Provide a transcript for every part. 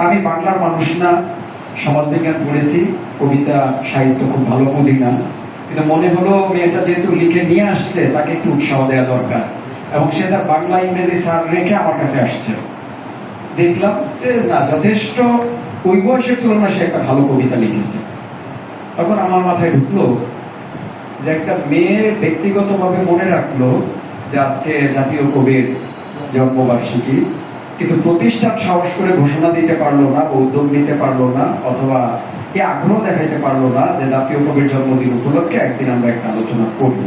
আমি বাংলার মানুষ না সমাজবিজ্ঞান পড়েছি, কবিতা, সাহিত্য খুব ভালো বুঝি না। কিন্তু মনে হলো মেয়েটা যেহেতু লিখে নিয়ে আসছে, তাকে একটু উৎসাহ দেওয়া দরকার। এবং সে তার বাংলা ইংরেজি স্যার রেখে আমার কাছে আসছে। দেখলাম যে না, যথেষ্ট ওই বয়সের তুলনায় সে একটা ভালো কবিতা লিখেছে। তখন আমার মাথায় ঢুকলো যে একটা মেয়ে ব্যক্তিগতভাবে মনে রাখল যে আজকে জাতীয় কবির জন্মবার্ষিকী। কিন্তু প্রতিষ্ঠান সাহস করে ঘোষণা দিতে পারল না, বা উদ্যোগ নিতে পারল না, অথবা এই আগ্রহ দেখাইতে পারল না যে জাতীয় কবির জন্মদিন উপলক্ষে একদিন আমরা একটা আলোচনা করি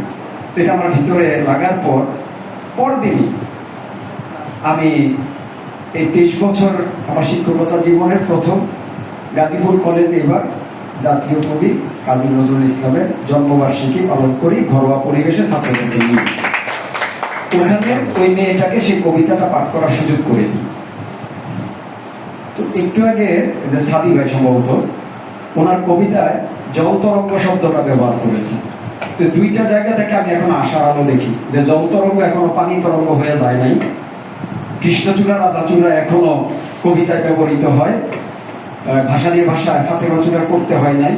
তো এটা আমার ভিতরে লাগার পর, পরদিনই আমি এই তেইশ বছর আমার শিক্ষকতা জীবনের প্রথম গাজীপুর কলেজে এবার জাতীয় কবি কাজী নজরুল ইসলামের জন্মবার্ষিকী পালন করি ঘরোয়া পরিবেশে ছাত্রদেরকে নিয়ে। ওখানে ওই মেয়েটাকে সেই কবিতাটা পাঠ করার সুযোগ করে দিই। তো একটু আগে যে সাদি ভাই সম্ভবত, ওনার কবিতায় জল তরঙ্গ শব্দটা ব্যবহার করেছে তো দুইটা জায়গা থেকে আমি এখন আশার আলো দেখি যে জল তরঙ্গ এখনও পানি তরঙ্গ হয়ে যায় নাই। কৃষ্ণচূড়া, রাধাচূড়া এখনও কবিতায় ব্যবহৃত হয়। ভাষা নিয়ে ভাষা ফাতেমা চূড়া করতে হয় নাই।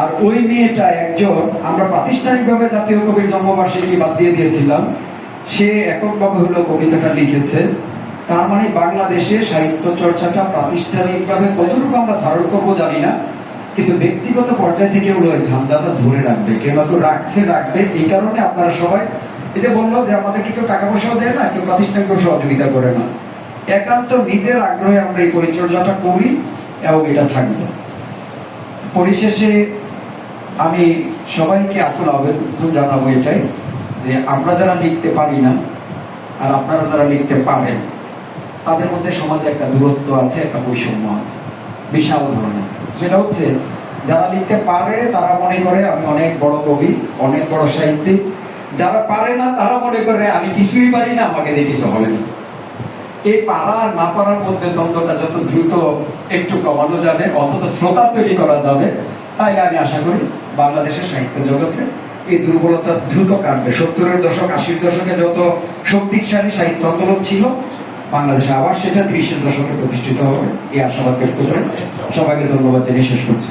আর ওই মেয়েটা একজন আমরা প্রাতিষ্ঠানিকভাবে জাতীয় কবির জন্মবার্ষিকী বাদ দিয়ে দিয়েছিলাম। সে এককভাবে হলো কবিতাটা লিখেছে। তার মানে বাংলাদেশে সাহিত্য চর্চাটা প্রাতিষ্ঠানিকভাবে কতটুকু আমরা ধারণ করব জানি না, কিন্তু ব্যক্তিগত পর্যায় থেকে এই ঝান্ডাটা ধরে রাখবে, কেউ না রাখছে, রাখবে। এই কারণে আপনারা সবাই এই যে বলল যে আমাদের কেউ টাকা পয়সাও দেয় না, কেউ প্রাতিষ্ঠানিক সহযোগিতা করে না। একান্ত নিজের আগ্রহে আমরা এই পরিচর্যাটা করি এবং এটা থাকবে। পরিশেষে আমি সবাইকে এখন আবেদন জানাব এটাই। যে আমরা যারা লিখতে পারি না, আর আপনারা যারা লিখতে পারেন, তাদের মধ্যে সমাজে একটা দূরত্ব আছে, একটা বৈষম্য আছে, বিশাল ধরনের। সেটা হচ্ছে, যারা লিখতে পারে, তারা মনে করে, আমি অনেক বড় কবি, অনেক বড় সাহিত্যিক। যারা পারে না, তারা মনে করে, আমি কিছুই পারি না, আমাকে দিয়ে কিছু হবে না। এই পারা না পারার মধ্যে দ্বন্দ্বটা যত দ্রুত একটু কমানো যাবে, অন্তত শ্রোতা তৈরি করা যাবে, তাইলে আমি আশা করি বাংলাদেশের সাহিত্য জগতে এই দুর্বলতা দ্রুত কাটবে। সত্তরের দশক, আশির দশকে যত শক্তিশালী সাহিত্য আন্দোলন ছিল, বাংলাদেশে আবার সেটা ত্রিশের দশকে প্রতিষ্ঠিত হবে। এই আশাবাদ ব্যক্ত করে সবাইকে ধন্যবাদ জানিয়ে শেষ করছি।